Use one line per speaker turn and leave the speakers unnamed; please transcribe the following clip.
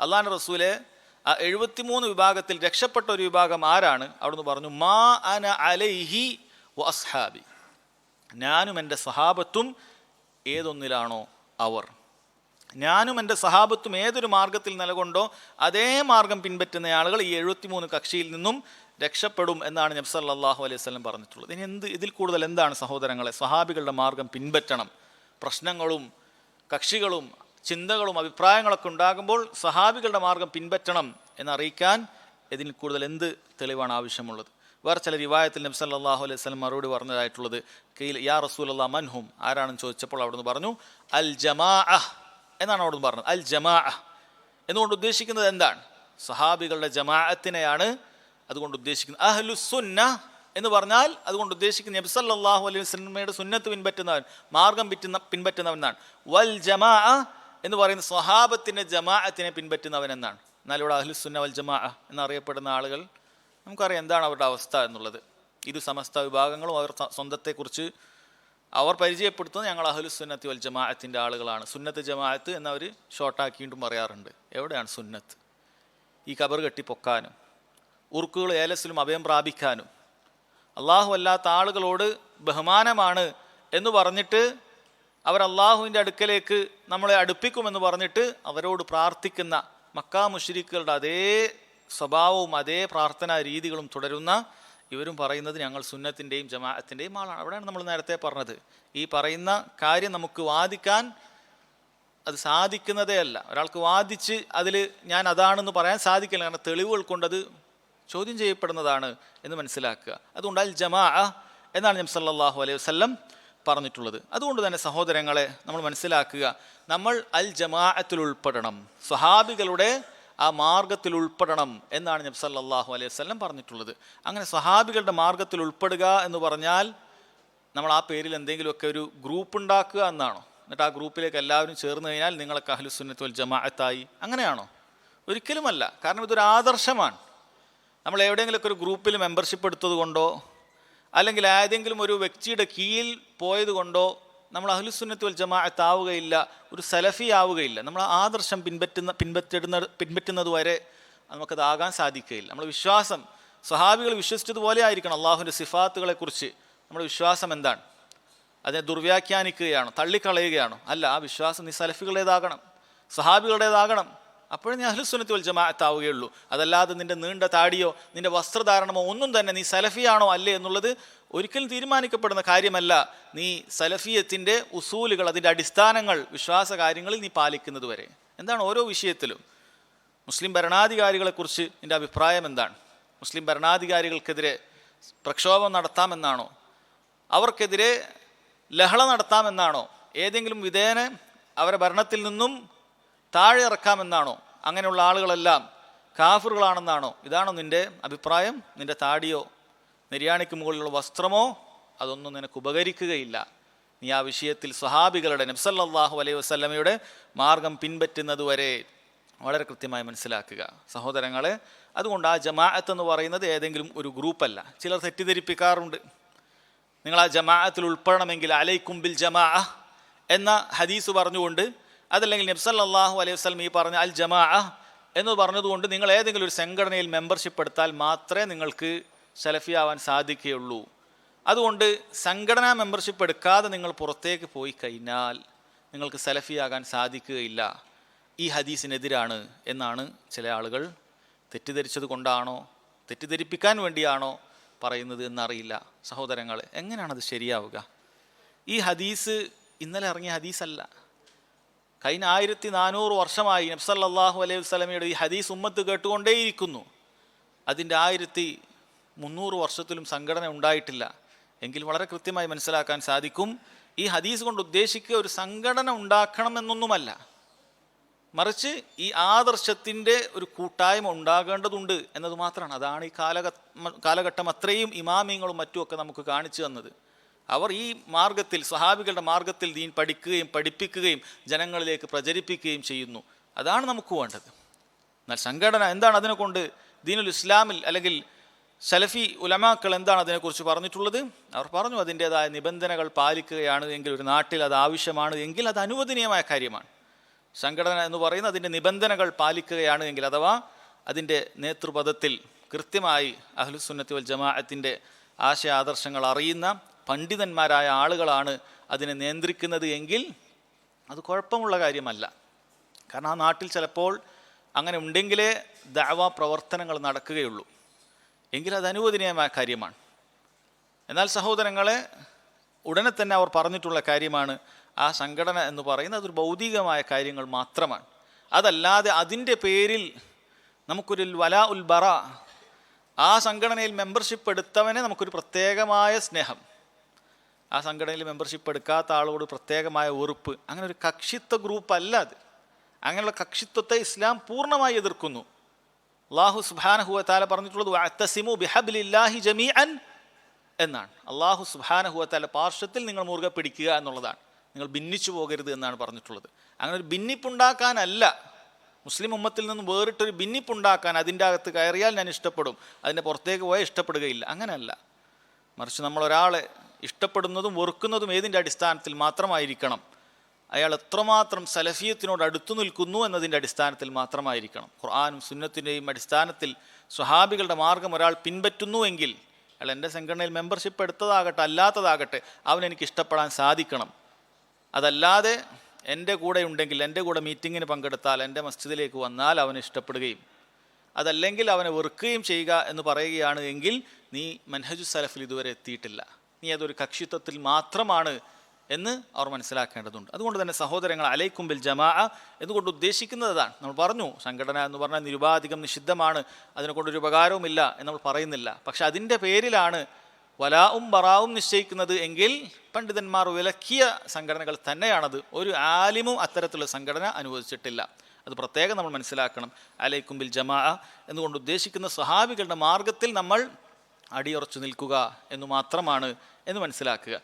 അള്ളാഹാൻ റസൂലെ ആ എഴുപത്തിമൂന്ന് വിഭാഗത്തിൽ രക്ഷപ്പെട്ട ഒരു വിഭാഗം ആരാണ്? അവിടുന്ന് പറഞ്ഞു മാ അന അലൈഹി വ അസ്ഹാബി. ഞാനും എന്റെ സഹാബത്തും ഏതൊന്നിലാണോ അവർ? ഞാനും എന്റെ സഹാബത്തും ഏതൊരു മാർഗത്തിൽ നിലകൊണ്ടോ അതേ മാർഗം പിൻപറ്റുന്ന ആളുകൾ ഈ എഴുപത്തിമൂന്ന് കക്ഷിയിൽ നിന്നും രക്ഷപ്പെടും എന്നാണ് നബി സല്ലല്ലാഹു അലൈഹി സ്വലം പറഞ്ഞിട്ടുള്ളത്. ഇനി എന്ത് ഇതിൽ കൂടുതൽ എന്താണ് സഹോദരങ്ങളെ? സഹാബികളുടെ മാർഗം പിൻപറ്റണം. പ്രശ്നങ്ങളും കക്ഷികളും ചിന്തകളും അഭിപ്രായങ്ങളൊക്കെ ഉണ്ടാകുമ്പോൾ സഹാബികളുടെ മാർഗം പിൻപറ്റണം എന്നറിയിക്കാൻ ഇതിൽ കൂടുതൽ എന്ത് തെളിവാണ് ആവശ്യമുള്ളത്? വേറെ ചില റിവായത്തിൽ നബി സല്ലല്ലാഹു അലൈഹി വസല്ലം മറുപടി പറഞ്ഞതായിട്ടുള്ളത്. കയ്യിൽ യാ റസൂലല്ലാ മൻഹും ആരാണെന്ന് ചോദിച്ചപ്പോൾ അവിടുന്ന് പറഞ്ഞു അൽ ജമാ എന്നാണ് അവിടുന്ന് പറഞ്ഞത്. അൽ ജമാ എന്നുകൊണ്ട് ഉദ്ദേശിക്കുന്നത് എന്താണ്? സഹാബികളുടെ ജമാഅത്തിനെയാണ് അതുകൊണ്ട് ഉദ്ദേശിക്കുന്നത്. അഹ്ലു സുന്ന എന്ന് പറഞ്ഞാൽ അതുകൊണ്ട് ഉദ്ദേശിക്കുന്ന നബി സല്ലല്ലാഹു അലൈഹി സ്വലമയുടെ സുന്നത്ത് പിൻപറ്റുന്നവൻ മാർഗം പിറ്റുന്ന പിൻപറ്റുന്നവൻ എന്നാണ്. വൽ ജമാ എന്ന് പറയുന്ന സ്വഹാബത്തിന്റെ ജമാഅത്തിനെ പിൻപറ്റുന്നവൻ എന്നാണ് എന്നാൽ ഇവിടെ അഹ്ലു സുന്ന വൽ ജമാ എന്നറിയപ്പെടുന്ന ആളുകൾ നമുക്കറിയാം എന്താണ് അവരുടെ അവസ്ഥ എന്നുള്ളത്. ഇരു സമസ്ത വിഭാഗങ്ങളും അവർ സ്വന്തത്തെക്കുറിച്ച് അവർ പരിചയപ്പെടുത്തുന്നത് ഞങ്ങൾ അഹ്ലു സുന്നത്തി വൽ ജമാഅത്തിന്റെ ആളുകളാണ്. സുന്നത്ത് ജമാഅത്ത് എന്നവർ ഷോർട്ടാക്കിയിട്ടും പറയാറുണ്ട്. എവിടെയാണ് സുന്നത്ത്? ഈ കബർ കെട്ടിപ്പൊക്കാനും ഉറുക്കുകൾ ഏലസിലും അഭയം പ്രാപിക്കാനും അള്ളാഹു അല്ലാത്ത ആളുകളോട് ബഹുമാനമാണ് എന്ന് പറഞ്ഞിട്ട് അവർ അള്ളാഹുവിന്റെ അടുക്കലേക്ക് നമ്മളെ അടുപ്പിക്കുമെന്ന് പറഞ്ഞിട്ട് അവരോട് പ്രാർത്ഥിക്കുന്ന മക്കാ മുഷരിക്കുകളുടെ അതേ സ്വഭാവവും അതേ പ്രാർത്ഥനാ രീതികളും തുടരുന്ന ഇവരും പറയുന്നത് ഞങ്ങൾ സുന്നത്തിന്റെയും ജമാഅത്തിന്റെയും ആളാണ്. അവിടെയാണ് നമ്മൾ നേരത്തെ പറഞ്ഞത്. ഈ പറയുന്ന കാര്യം നമുക്ക് വാദിക്കാൻ അത് സാധിക്കുന്നതേ അല്ല. ഒരാൾക്ക് വാദിച്ച് അതിൽ ഞാൻ അതാണെന്ന് പറയാൻ സാധിക്കില്ല. കാരണം തെളിവുകൾ കൊണ്ടത് ചോദ്യം ചെയ്യപ്പെടുന്നതാണ് എന്ന് മനസ്സിലാക്കുക. അതുകൊണ്ട് അൽ ജമാ എന്നാണ് ഞാൻ സല്ലല്ലാഹു അലൈഹി വസല്ലം പറഞ്ഞിട്ടുള്ളത്. അതുകൊണ്ട് തന്നെ സഹോദരങ്ങളെ നമ്മൾ മനസ്സിലാക്കുക നമ്മൾ അൽ ജമാഅത്തിൽ ഉൾപ്പെടണം. സ്വഹാബികളുടെ ആ മാർഗത്തിൽ ഉൾപ്പെടണം എന്നാണ് നബി സല്ലല്ലാഹു അലൈഹി വസല്ലം പറഞ്ഞിട്ടുള്ളത്. അങ്ങനെ സ്വഹാബികളുടെ മാർഗത്തിൽ ഉൾപ്പെടുക എന്ന് പറഞ്ഞാൽ നമ്മൾ ആ പേരിൽ എന്തെങ്കിലുമൊക്കെ ഒരു ഗ്രൂപ്പ് ഉണ്ടാക്കുക എന്നാണോ? എന്നിട്ട് ആ ഗ്രൂപ്പിലേക്ക് എല്ലാവരും ചേർന്ന് കഴിഞ്ഞാൽ നിങ്ങളൊക്കെ അഹ്ലുസുന്നത്ത് വൽ ജമാഅത്തായി. അങ്ങനെയാണോ? ഒരിക്കലുമല്ല. കാരണം ഇതൊരു ആദർശമാണ്. നമ്മൾ എവിടെയെങ്കിലുമൊക്കെ ഒരു ഗ്രൂപ്പിൽ മെമ്പർഷിപ്പ് എടുത്തത് കൊണ്ടോ അല്ലെങ്കിൽ ഏതെങ്കിലും ഒരു വ്യക്തിയുടെ കീഴിൽ പോയത് കൊണ്ടോ നമ്മൾ അഹ്ലുസുന്നത്ത് വൽ ജമാഅത്ത് ആവുകയില്ല ഒരു സലഫി ആവുകയില്ല നമ്മൾ ആദർശം പിൻപറ്റുന്ന പിൻപറ്റിടുന്ന പിൻപറ്റുന്നത് വരെ നമുക്കതാകാൻ സാധിക്കുകയില്ല. നമ്മൾ വിശ്വാസം സ്വഹാബികൾ വിശ്വസിച്ചതുപോലെ ആയിരിക്കണം അള്ളാഹുവിന്റെ സിഫാത്തുകളെക്കുറിച്ച് നമ്മുടെ വിശ്വാസം എന്താണ്. അതിനെ ദുർവ്യാഖ്യാനിക്കുകയാണോ തള്ളിക്കളയുകയാണോ? അല്ല ആ വിശ്വാസം നീ സലഫികളുടേതാകണം സഹാബികളുടേതാകണം അപ്പോഴേ നീ അഹ്ലുസുന്നത്ത് വൽ ജമാഅത്താവുകയുള്ളൂ. അതല്ലാതെ നിന്റെ നീണ്ട താടിയോ നിന്റെ വസ്ത്രധാരണമോ ഒന്നും തന്നെ നീ സലഫിയാണോ അല്ലേ എന്നുള്ളത് ഒരിക്കലും തീരുമാനിക്കപ്പെടുന്ന കാര്യമല്ല. നീ സലഫിയത്തിന്റെ ഉസൂലുകൾ അതിന്റെ അടിസ്ഥാനങ്ങൾ വിശ്വാസ കാര്യങ്ങളിൽ നീ പാലിക്കുന്നത് വരെ. എന്താണ് ഓരോ വിഷയത്തിലും? മുസ്ലിം ഭരണാധികാരികളെക്കുറിച്ച് നിന്റെ അഭിപ്രായം എന്താണ്? മുസ്ലിം ഭരണാധികാരികൾക്കെതിരെ പ്രക്ഷോഭം നടത്താമെന്നാണോ? അവർക്കെതിരെ ലഹള നടത്താമെന്നാണോ? ഏതെങ്കിലും വിധേയനെ അവരെ ഭരണത്തിൽ നിന്നും താഴെ ഇറക്കാമെന്നാണോ? അങ്ങനെയുള്ള ആളുകളെല്ലാം കാഫറുകളാണെന്നാണോ? ഇതാണോ നിന്റെ അഭിപ്രായം? നിന്റെ താടിയോ നിര്യാണിക്ക് മുകളിലുള്ള വസ്ത്രമോ? അതൊന്നും നിനക്ക് ഉപകരിക്കുകയില്ല. നീ ആ വിഷയത്തിൽ സ്വഹാബികളുടെ നബ്സല്ലാഹു അലൈഹി വസ്ലമയുടെ മാർഗം പിൻപറ്റുന്നത് വരെ വളരെ കൃത്യമായി മനസ്സിലാക്കുക. സഹോദരങ്ങളെ അതുകൊണ്ട് ആ ജമാഅത്ത് എന്ന് പറയുന്നത് ഏതെങ്കിലും ഒരു ഗ്രൂപ്പല്ല. ചിലർ തെറ്റിദ്ധരിപ്പിക്കാറുണ്ട്. നിങ്ങൾ ആ ജമാഅത്തിൽ ഉൾപ്പെടണമെങ്കിൽ അലൈക്കും ബിൽ ജമാ എന്ന ഹദീസ് പറഞ്ഞുകൊണ്ട് അതല്ലെങ്കിൽ നബ്സല്ലാഹു അലൈഹി വസ്ലം ഈ പറഞ്ഞ അൽ ജമാ എന്ന് പറഞ്ഞതുകൊണ്ട് നിങ്ങൾ ഏതെങ്കിലും ഒരു സംഘടനയിൽ മെമ്പർഷിപ്പ് എടുത്താൽ മാത്രമേ നിങ്ങൾക്ക് സലഫിയാവാൻ സാധിക്കുകയുള്ളൂ. അതുകൊണ്ട് സംഘടനാ മെമ്പർഷിപ്പ് എടുക്കാതെ നിങ്ങൾ പുറത്തേക്ക് പോയി കഴിഞ്ഞാൽ നിങ്ങൾക്ക് സലഫിയാകാൻ സാധിക്കുകയില്ല. ഈ ഹദീസിനെതിരാണ് എന്നാണ് ചില ആളുകൾ തെറ്റിദ്ധരിച്ചത് കൊണ്ടാണോ തെറ്റിദ്ധരിപ്പിക്കാൻ വേണ്ടിയാണോ പറയുന്നത് എന്നറിയില്ല. സഹോദരങ്ങൾ എങ്ങനെയാണത് ശരിയാവുക? ഈ ഹദീസ് ഇന്നലെ ഇറങ്ങിയ ഹദീസല്ല. കഴിഞ്ഞ ആയിരത്തി നാനൂറ് വർഷമായി നബ്സല്ലാഹു അലൈഹി വസ്ലമയുടെ ഈ ഹദീസ് ഉമ്മത്ത് കേട്ടുകൊണ്ടേയിരിക്കുന്നു. അതിന്റെ ആയിരത്തി മുന്നൂറ് വർഷത്തിലും സംഘടന ഉണ്ടായിട്ടില്ല. എങ്കിൽ വളരെ കൃത്യമായി മനസ്സിലാക്കാൻ സാധിക്കും ഈ ഹദീസ് കൊണ്ട് ഉദ്ദേശിക്കുക ഒരു സംഘടന ഉണ്ടാക്കണമെന്നൊന്നുമല്ല. മറിച്ച് ഈ ആദർശത്തിന്റെ ഒരു കൂട്ടായ്മ ഉണ്ടാകേണ്ടതുണ്ട് എന്നത് മാത്രമാണ്. അതാണ് ഈ കാലഘ കാലഘട്ടം അത്രയും ഇമാമിയങ്ങളും മറ്റുമൊക്കെ നമുക്ക് കാണിച്ചു തന്നത്. അവർ ഈ മാർഗത്തിൽ സഹാബികളുടെ മാർഗത്തിൽ ദീൻ പഠിക്കുകയും പഠിപ്പിക്കുകയും ജനങ്ങളിലേക്ക് പ്രചരിപ്പിക്കുകയും ചെയ്യുന്നു. അതാണ് നമുക്ക് വേണ്ടത്. എന്നാൽ സംഘടന എന്താണ് അതിനെ കൊണ്ട് ദീനുൽ ഇസ്ലാമിൽ അല്ലെങ്കിൽ സലഫി ഉലമാക്കൾ എന്താണ് അതിനെക്കുറിച്ച് പറഞ്ഞിട്ടുള്ളത്? അവർ പറഞ്ഞു അതിന്റേതായ നിബന്ധനകൾ പാലിക്കുകയാണ് എങ്കിൽ ഒരു നാട്ടിൽ അത് ആവശ്യമാണ് എങ്കിൽ അത് അനുവദനീയമായ കാര്യമാണ്. സംഘടന എന്ന് പറയുന്നത് അതിന്റെ നിബന്ധനകൾ പാലിക്കുകയാണ് എങ്കിൽ അഥവാ അതിന്റെ നേതൃപദത്തിൽ കൃത്യമായി അഹ്ലുസുന്നത്തി വൽ ജമാഅത്തിന്റെ ആശയ ആദർശങ്ങൾ അറിയുന്ന പണ്ഡിതന്മാരായ ആളുകളാണ് അതിനെ നിയന്ത്രിക്കുന്നത് എങ്കിൽ അത് കുഴപ്പമുള്ള കാര്യമല്ല. കാരണം ആ നാട്ടിൽ ചിലപ്പോൾ അങ്ങനെ ഉണ്ടെങ്കിലേ ദഅവ പ്രവർത്തനങ്ങൾ നടക്കുകയുള്ളൂ. എങ്കിൽ അത് അനുവദനീയമായ കാര്യമാണ്. എന്നാൽ സഹോദരങ്ങളെ ഉടനെ തന്നെ അവർ പറഞ്ഞിട്ടുള്ള കാര്യമാണ് ആ സംഘടന എന്ന് പറയുന്നത് അതൊരു ഭൗതികമായ കാര്യങ്ങൾ മാത്രമാണ്. അതല്ലാതെ അതിന്റെ പേരിൽ നമുക്കൊരു വല ഉൽബറ ആ സംഘടനയിൽ മെമ്പർഷിപ്പ് എടുത്തവനെ നമുക്കൊരു പ്രത്യേകമായ സ്നേഹം. ആ സംഘടനയിൽ മെമ്പർഷിപ്പ് എടുക്കാത്ത ആളോട് പ്രത്യേകമായ വെറുപ്പ്. അങ്ങനെ ഒരു കക്ഷിത്വ ഗ്രൂപ്പ് അല്ല അത്. അങ്ങനെയുള്ള കക്ഷിത്വത്തെ ഇസ്ലാം പൂർണമായി എതിർക്കുന്നു. അള്ളാഹു സുബാനഹുവ താല പറഞ്ഞിട്ടുള്ളത് വഅത്തസിമു ബിഹബ്ലില്ലാഹി ജമീഅൻ എന്നാണ്. അള്ളാഹു സുബാനഹുവ താല പാർശ്വത്തിൽ നിങ്ങൾ മുറുകെ പിടിക്കുക എന്നുള്ളതാണ്. നിങ്ങൾ ഭിന്നിച്ചു പോകരുത് എന്നാണ് പറഞ്ഞിട്ടുള്ളത്. അങ്ങനെ ഒരു ഭിന്നിപ്പുണ്ടാക്കാനല്ല. മുസ്ലിം ഉമ്മത്തിൽ നിന്ന് വേറിട്ടൊരു ഭിന്നിപ്പുണ്ടാക്കാൻ അതിന്റെ അകത്ത് കയറിയാൽ ഞാൻ ഇഷ്ടപ്പെടും. അതിന്റെ പുറത്തേക്ക് പോയാൽ ഇഷ്ടപ്പെടുകയില്ല. അങ്ങനെയല്ല. മറിച്ച് നമ്മൾ ഒരാളെ ഇഷ്ടപ്പെടുന്നതും വെറുക്കുന്നതും ഏതിന്റെ അടിസ്ഥാനത്തിൽ മാത്രമായിരിക്കണം? അയാൾ എത്രമാത്രം സലഫിയത്തിനോട് അടുത്തു നിൽക്കുന്നു എന്നതിന്റെ അടിസ്ഥാനത്തിൽ മാത്രമായിരിക്കണം. ഖുർആാനും സുന്നത്തിന്റെയും അടിസ്ഥാനത്തിൽ സ്വഹാബികളുടെ മാർഗം ഒരാൾ പിൻപറ്റുന്നുവെങ്കിൽ അയാൾ എന്റെ സംഘടനയിൽ മെമ്പർഷിപ്പ് എടുത്തതാകട്ടെ അല്ലാത്തതാകട്ടെ അവൻ എനിക്ക് ഇഷ്ടപ്പെടാൻ സാധിക്കണം. അതല്ലാതെ എന്റെ കൂടെ ഉണ്ടെങ്കിൽ എന്റെ കൂടെ മീറ്റിങ്ങിന് പങ്കെടുത്താൽ എന്റെ മസ്ജിദിലേക്ക് വന്നാൽ അവനെ ഇഷ്ടപ്പെടുകയും അതല്ലെങ്കിൽ അവനെ വെറുക്കുകയും ചെയ്യുക എന്ന് പറയുകയാണ് എങ്കിൽ നീ മൻഹജു സലഫിൽ ഇതുവരെ എത്തിയിട്ടില്ല. നീ അതൊരു കക്ഷിത്വത്തിൽ മാത്രമാണ് എന്ന് അവർ മനസ്സിലാക്കേണ്ടതുണ്ട്. അതുകൊണ്ട് തന്നെ സഹോദരങ്ങൾ അലൈക്കുമ്പിൽ ജമാ എന്നുകൊണ്ട് ഉദ്ദേശിക്കുന്നത് അതാണ് നമ്മൾ പറഞ്ഞു സംഘടന എന്ന് പറഞ്ഞാൽ നിരുപാധികം നിഷിദ്ധമാണ് അതിനെ കൊണ്ടൊരു ഉപകാരവുമില്ല എന്ന് നമ്മൾ പറയുന്നില്ല. പക്ഷെ അതിന്റെ പേരിലാണ് വലാവും ബറാവും നിശ്ചയിക്കുന്നത് എങ്കിൽ പണ്ഡിതന്മാർ വിലക്കിയ സംഘടനകൾ തന്നെയാണത്. ഒരു ആലിമും അത്തരത്തിലുള്ള സംഘടന അനുവദിച്ചിട്ടില്ല. അത് പ്രത്യേകം നമ്മൾ മനസ്സിലാക്കണം. അലൈക്കുമ്പിൽ ജമാ എന്നുകൊണ്ട് ഉദ്ദേശിക്കുന്ന സ്വഹാബികളുടെ മാർഗത്തിൽ നമ്മൾ അടിയുറച്ചു നിൽക്കുക എന്ന് മാത്രമാണ് എന്ന് മനസ്സിലാക്കുക.